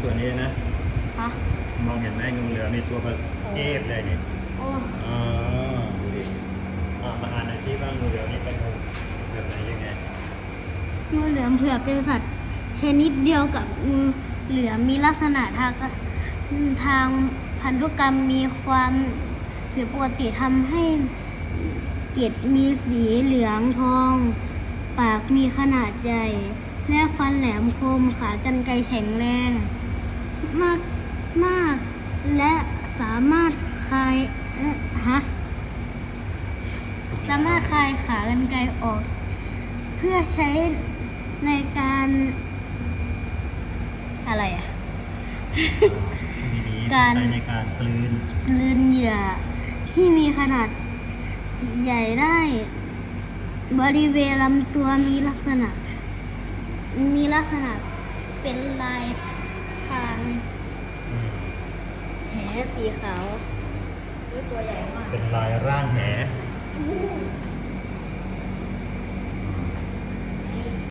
ส่วนนี้นะ ฮะ มองเห็นไหมงูเหลือมในตัวมันเอฟเลยนี่โอ้อ๋อดูดิอะมาอ่านหน่อยซิว่างูเหลือมนี่เป็นงูแบบไหนยังไงงูเหลือมเผือกเป็นสัตว์ชนิดเดียวกับงูเหลือมมีลักษณะทางทางพันธุกรรมมีความผิดปกติทำให้เกล็ดมีสีเหลืองทอง ปากมีขนาดใหญ่ และฟันแหลมคม ขากรรไกรแข็งแรง มากมากและสามารถคลายเอ๊ะฮะสามารถคลายขากรรไกรออก เพื่อใช้ในการอะไรอะดีๆการใช้ในการกลืนกลืนเหยื่อที่มีขนาดใหญ่ได้ บริเวณลำตัวมีลักษณะ มีลักษณะเป็นลายทาง อืม แห สีขาวด้วยตัวใหญ่มาก เป็นลายร่างแห